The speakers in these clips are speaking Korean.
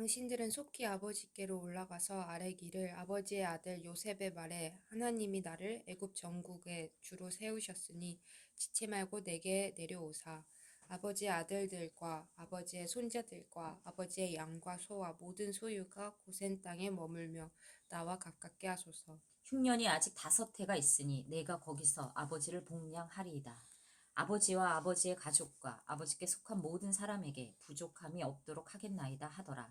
당신들은 속히 아버지께로 올라가서 아뢰기를 아버지의 아들 요셉의 말에 하나님이 나를 애굽 전국의 주로 세우셨으니 지체 말고 내게 내려오사 아버지의 아들들과 아버지의 손자들과 아버지의 양과 소와 모든 소유가 고센 땅에 머물며 나와 가깝게 하소서. 흉년이 아직 다섯 해가 있으니 내가 거기서 아버지를 복량하리이다. 아버지와 아버지의 가족과 아버지께 속한 모든 사람에게 부족함이 없도록 하겠나이다 하더라.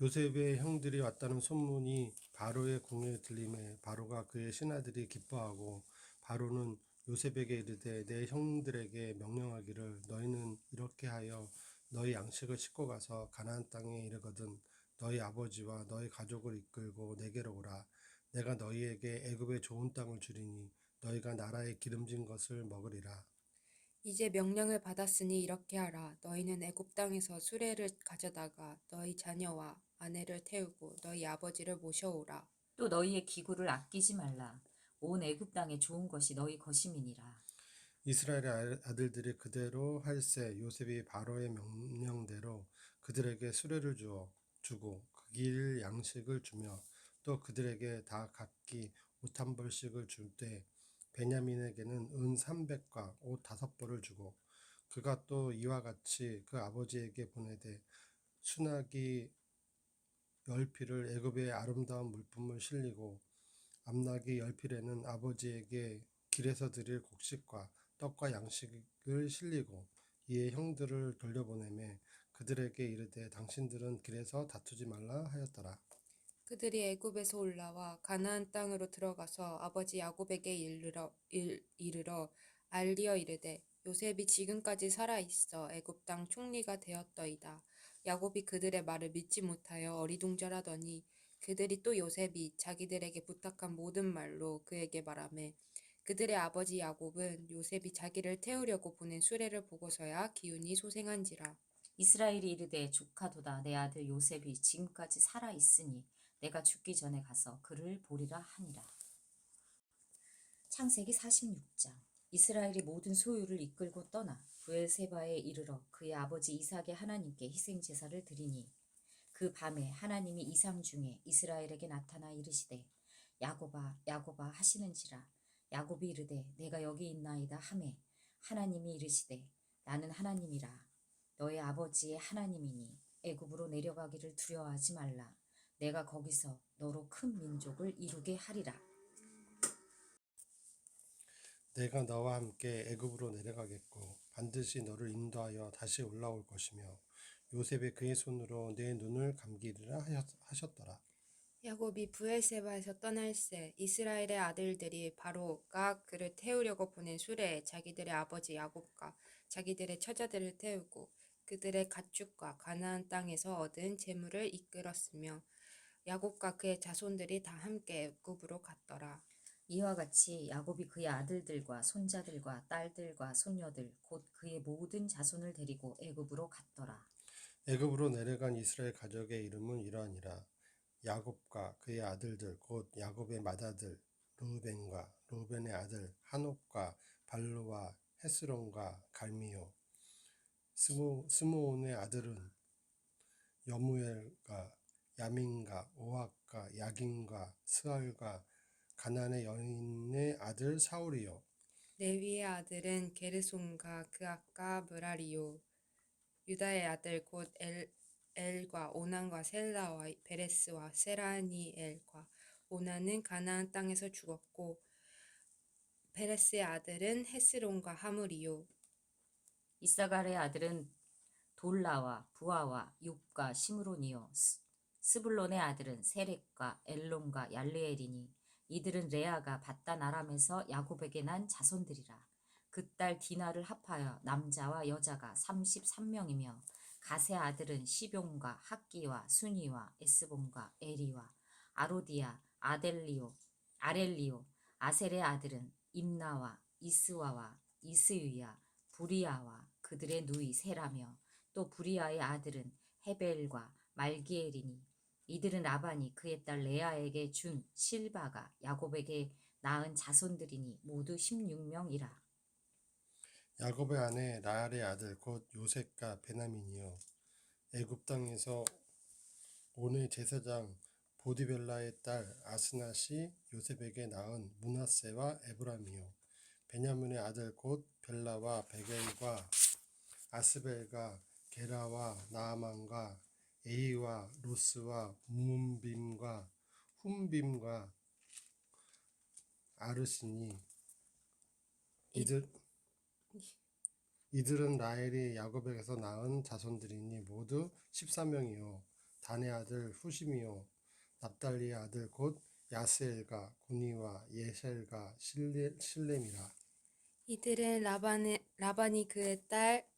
요셉의 형들이 왔다는 소문이 바로의 궁에 들림에 바로가 그의 신하들이 기뻐하고 바로는 요셉에게 이르되 내 형들에게 명령하기를 너희는 이렇게 하여 너희 양식을 싣고 가서 가나안 땅에 이르거든 너희 아버지와 너희 가족을 이끌고 내게로 오라. 내가 너희에게 애굽의 좋은 땅을 주리니 너희가 나라의 기름진 것을 먹으리라 이제 명령을 받았으니 이렇게 하라. 너희는 애굽 땅에서 수레를 가져다가 너희 자녀와 아내를 태우고 너희 아버지를 모셔오라. 또 너희의 기구를 아끼지 말라. 온 애굽 땅에 좋은 것이 너희 것임이니라. 이스라엘의 아- 아들들이 그대로 할세 요셉이 바로의 명령대로 그들에게 수레를 주어 주고 그 길 양식을 주며 또 그들에게 다 각기 옷 한 벌씩을 줄 때 베냐민에게는 은 300과 옷 다섯 벌을 주고 그가 또 이와 같이 그 아버지에게 보내되 순하기 열 필을 애굽의 아름다운 물품을 실리고 암나기 열 필에는 아버지에게 길에서 드릴 곡식과 떡과 양식을 실리고 이에 형들을 돌려보내매 그들에게 이르되 당신들은 길에서 다투지 말라 하였더라. 그들이 애굽에서 올라와 가나안 땅으로 들어가서 아버지 야곱에게 이르러, 일, 이르러 알리어 이르되 요셉이 지금까지 살아 있어 애굽 땅 총리가 되었더이다. 야곱이 그들의 말을 믿지 못하여 어리둥절하더니 그들이 또 요셉이 자기들에게 부탁한 모든 말로 그에게 말하매 그들의 아버지 야곱은 요셉이 자기를 태우려고 보낸 수레를 보고서야 기운이 소생한지라. 이스라엘이 이르되 조카도다 내 아들 요셉이 지금까지 살아 있으니 내가 죽기 전에 가서 그를 보리라 하니라. 창세기 46장. 이스라엘이 모든 소유를 이끌고 떠나 부엘세바에 이르러 그의 아버지 이삭의 하나님께 희생 제사를 드리니 그 밤에 하나님이 이상 중에 이스라엘에게 나타나 이르시되 야곱아 야곱아 하시는지라. 야곱이 이르되 내가 여기 있나이다 하매 하나님이 이르시되 나는 하나님이라. 너의 아버지의 하나님이니 애굽으로 내려가기를 두려워하지 말라 내가 거기서 너로 큰 민족을 이루게 하리라 내가 너와 함께 애굽으로 내려가겠고 반드시 너를 인도하여 다시 올라올 것이며 요셉이 그의 손으로 내 눈을 감기리라 하셨- 하셨더라. 야곱이 부엘세바에서 떠날 새 이스라엘의 아들들이 바로가 그를 태우려고 보낸 수레에 자기들의 아버지 야곱과 자기들의 처자들을 태우고 그들의 가축과 가나안 땅에서 얻은 재물을 이끌었으며 야곱과 그의 자손들이 다 함께 애굽으로 갔더라. 이와 같이 야곱이 그의 아들들과 손자들과 딸들과 손녀들 곧 그의 모든 자손을 데리고 애굽으로 갔더라. 애굽으로 내려간 이스라엘 가족의 이름은 이러하니라. 야곱과 그의 아들들 곧 야곱의 맏아들 르우벤과 르우벤의 아들 한옥과 발루와 헤스론과 갈미요 스모, 스모온의 아들은 여무엘과 야민과 오학과 야긴과 스알과 가난의 여인의 아들 사울이요. 레위의 아들은 게르손과 그악과 무라리요. 유다의 아들 곧 엘, 엘과 오난과 셀라와 베레스와 세라니엘과 오난은 가나안 땅에서 죽었고 베레스의 아들은 헤스론과 하물이요. 이사갈의 아들은 돌라와 부하와 욕과 시므론이요 스- 스불론의 아들은 세렉과 엘론과 얄레엘이니 이들은 레아가 바단 아람에서 야곱에게 난 자손들이라. 그 딸 디나를 합하여 남자와 여자가 33명이며 가세 아들은 시뵉과 학기와 순이와 에스본과 에리와 아로디아 아델리오 아렐리오 아셀의 아들은 임나와 이스와와 이스유야 부리아와 그들의 누이 세라며 또 부리아의 아들은 헤벨과 말기엘이니 이들은 라반이 그의 딸 레아에게 준 실바가 야곱에게 낳은 자손들이니 모두 16명이라. 야곱의 아내 라알의 아들 곧 요셉과 베나민이요. 애굽 땅에서 온의 제사장 보디벨라의 딸 아스낫이 요셉에게 낳은 문하세와 에브람이요. 베냐민의 아들 곧 벨라와 베겔과 아스벨과 게라와 나아만과 에이와 로스와 문빔과 훔빔과 아르시니 이들 이들은 라헬이 야곱에게서 낳은 자손들이니 모두 14명이요. 단의 아들 후심이요. 납달리의 아들 곧 야스엘과 구니와 예셀과 실레, 실렘이라. 이들은 라반의, 라반이 그의 딸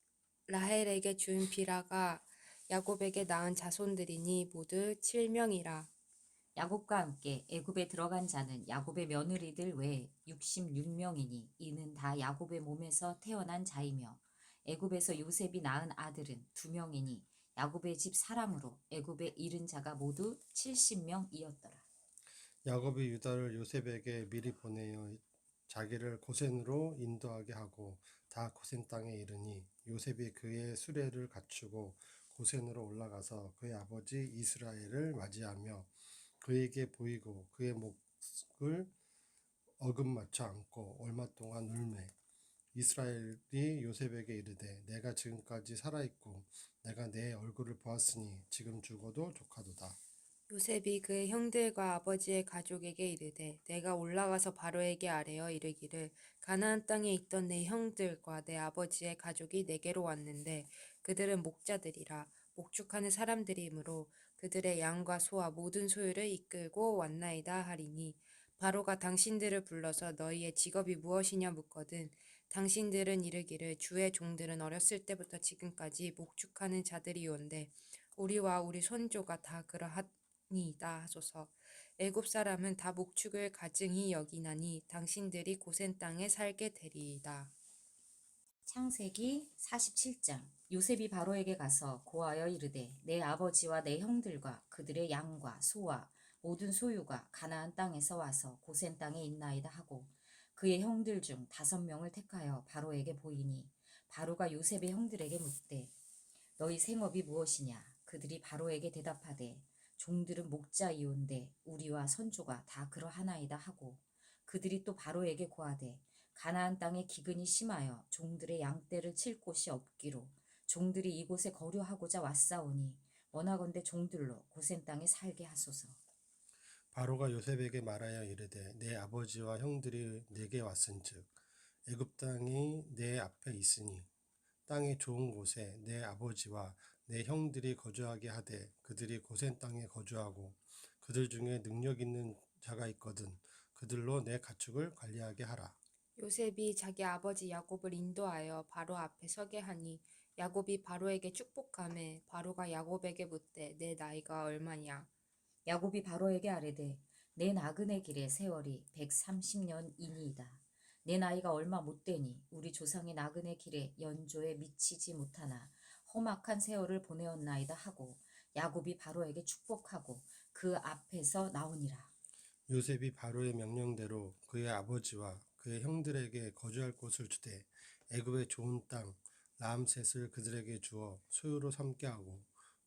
라헬에게 준 비라가 야곱에게 낳은 자손들이니 모두 7명이라 야곱과 함께 애굽에 들어간 자는 야곱의 며느리들 외에 66명이니 이는 다 야곱의 몸에서 태어난 자이며 애굽에서 요셉이 낳은 아들은 두 명이니 야곱의 집 사람으로 애굽에 이른 자가 모두 70명이었더라. 야곱이 유다를 요셉에게 미리 보내어 자기를 고센으로 인도하게 하고 다 고센 땅에 이르니 요셉이 그의 수레를 갖추고 고센으로 올라가서 그의 아버지 이스라엘을 맞이하며 그에게 보이고 그의 목을 어금맞춰 안고 얼마 동안 울매. 이스라엘이 요셉에게 이르되 내가 지금까지 살아있고 내가 내 얼굴을 보았으니 지금 죽어도 조카도다 요셉이 그의 형들과 아버지의 가족에게 이르되 내가 올라가서 바로에게 아뢰어 이르기를 가나안 땅에 있던 내 형들과 내 아버지의 가족이 내게로 왔는데 그들은 목자들이라 목축하는 사람들이므로 그들의 양과 소와 모든 소유를 이끌고 왔나이다 하리니 바로가 당신들을 불러서 너희의 직업이 무엇이냐 묻거든 당신들은 이르기를 주의 종들은 어렸을 때부터 지금까지 목축하는 자들이온데 우리와 우리 손조가 다 그러하 니이다 하소서. 애굽 사람은 다 목축을 가증히 여기나니 당신들이 고센 땅에 살게 되리이다. 창세기 47장. 요셉이 바로에게 가서 고하여 이르되 내 아버지와 내 형들과 그들의 양과 소와 모든 소유가 가나안 땅에서 와서 고센 땅에 있나이다 하고 그의 형들 중 다섯 명을 택하여 바로에게 보이니 바로가 요셉의 형들에게 묻되 너희 생업이 무엇이냐? 그들이 바로에게 대답하되 종들은 목자이온데 우리와 선조가 다 그러하나이다 하고 그들이 또 바로에게 고하되 가나안 땅에 기근이 심하여 종들의 양떼를 칠 곳이 없기로 종들이 이곳에 거류하고자 왔사오니 원하건대 종들로 고센 땅에 살게 하소서. 바로가 요셉에게 말하여 이르되 내 아버지와 형들이 내게 왔은즉 애굽 땅이 내 앞에 있으니 땅이 좋은 곳에 내 아버지와 내 형들이 거주하게 하되 그들이 고센 땅에 거주하고 그들 중에 능력 있는 자가 있거든 그들로 내 가축을 관리하게 하라. 요셉이 자기 아버지 야곱을 인도하여 바로 앞에 서게 하니 야곱이 바로에게 축복하매 바로가 야곱에게 묻되 내 나이가 얼마냐 야곱이 바로에게 아뢰되 내 나그네 길의 세월이 130년이니이다. 내 나이가 얼마 못 되니 우리 조상의 나그네 길에 연조에 미치지 못하나 험악한 세월을 보내었나이다 하고 야곱이 바로에게 축복하고 그 앞에서 나오니라. 요셉이 바로의 명령대로 그의 아버지와 그의 형들에게 거주할 곳을 주되 애굽의 좋은 땅 라암셋을 그들에게 주어 소유로 삼게 하고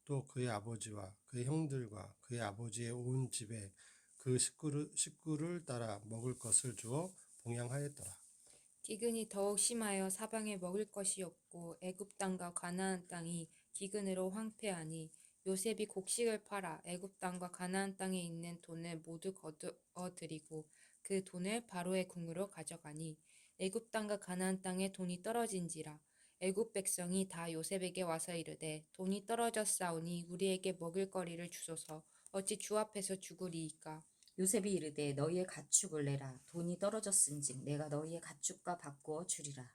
또 그의 아버지와 그의 형들과 그의 아버지의 온 집에 그 식구를, 식구를 따라 먹을 것을 주어 봉양하였더라. 기근이 더욱 심하여 사방에 먹을 것이 없고 애굽 땅과 가나안 땅이 기근으로 황폐하니 요셉이 곡식을 팔아 애굽 땅과 가나안 땅에 있는 돈을 모두 거두어 들이고 그 돈을 바로의 궁으로 가져가니 애굽 땅과 가나안 땅에 돈이 떨어진지라 애굽 백성이 다 요셉에게 와서 이르되 돈이 떨어졌사오니 우리에게 먹을 거리를 주소서. 어찌 주 앞에서 죽으리이까 요셉이 이르되 너희의 가축을 내라 돈이 떨어졌은즉 내가 너희의 가축과 바꾸어 주리라.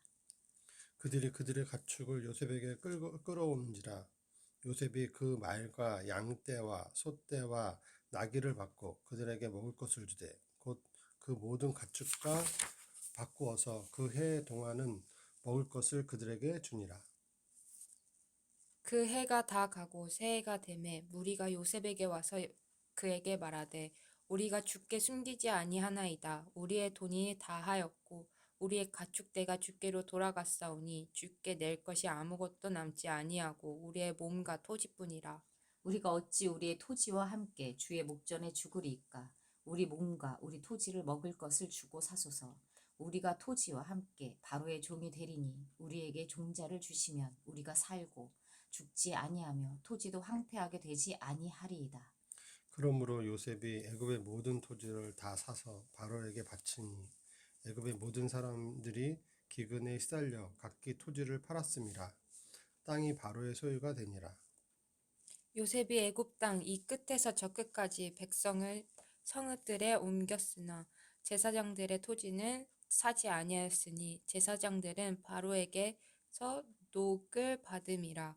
그들이 그들의 가축을 요셉에게 끌고, 끌어오는지라 요셉이 그 말과 양떼와 소떼와 나귀를 받고 그들에게 먹을 것을 주되 곧 그 모든 가축과 바꾸어서 그 해 동안은 먹을 것을 그들에게 주니라. 그 해가 다 가고 새해가 되매 무리가 요셉에게 와서 그에게 말하되 우리가 주께 숨기지 아니하나이다. 우리의 돈이 다하였고 우리의 가축대가 주께로 돌아갔사오니 주께 낼 것이 아무것도 남지 아니하고 우리의 몸과 토지뿐이라. 우리가 어찌 우리의 토지와 함께 주의 목전에 죽으리이까? 우리 몸과 우리 토지를 먹을 것을 주고 사소서. 우리가 토지와 함께 바로의 종이 되리니 우리에게 종자를 주시면 우리가 살고 죽지 아니하며 토지도 황폐하게 되지 아니하리이다. 그러므로 요셉이 애굽의 모든 토지를 다 사서 바로에게 바치니 애굽의 모든 사람들이 기근에 시달려 각기 토지를 팔았음이라 땅이 바로의 소유가 되니라. 요셉이 애굽 땅 이 끝에서 저 끝까지 백성을 성읍들에 옮겼으나 제사장들의 토지는 사지 아니하였으니 제사장들은 바로에게서 녹을 받음이라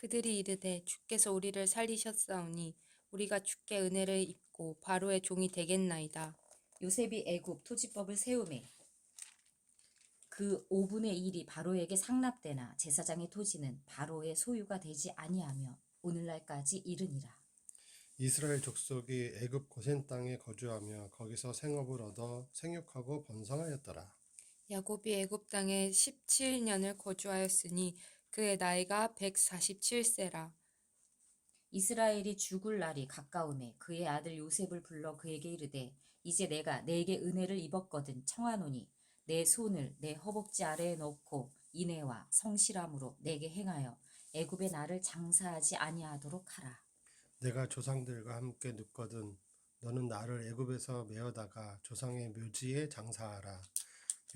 그들이 이르되 주께서 우리를 살리셨사오니 우리가 주께 은혜를 입고 바로의 종이 되겠나이다. 요셉이 애굽 토지법을 세우매 그 5분의 1이 바로에게 상납되나 제사장의 토지는 바로의 소유가 되지 아니하며 오늘날까지 이르니라. 이스라엘 족속이 애굽 고센 땅에 거주하며 거기서 생업을 얻어 생육하고 번성하였더라. 야곱이 애굽 땅에 17년을 거주하였으니 그의 나이가 147세라. 이스라엘이 죽을 날이 가까움에 그의 아들 요셉을 불러 그에게 이르되 이제 내가 내게 은혜를 입었거든 청하노니 내 손을 내 허벅지 아래에 넣고 인애와 성실함으로 내게 행하여 애굽에 나를 장사하지 아니하도록 하라. 내가 조상들과 함께 눕거든 너는 나를 애굽에서 메어다가 조상의 묘지에 장사하라.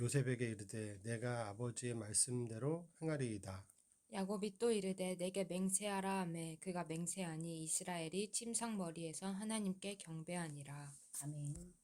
요셉에게 이르되 내가 아버지의 말씀대로 행하리이다. 야곱이 또 이르되 내게 맹세하라 하매 그가 맹세하니 이스라엘이 침상머리에서 하나님께 경배하니라. 아멘.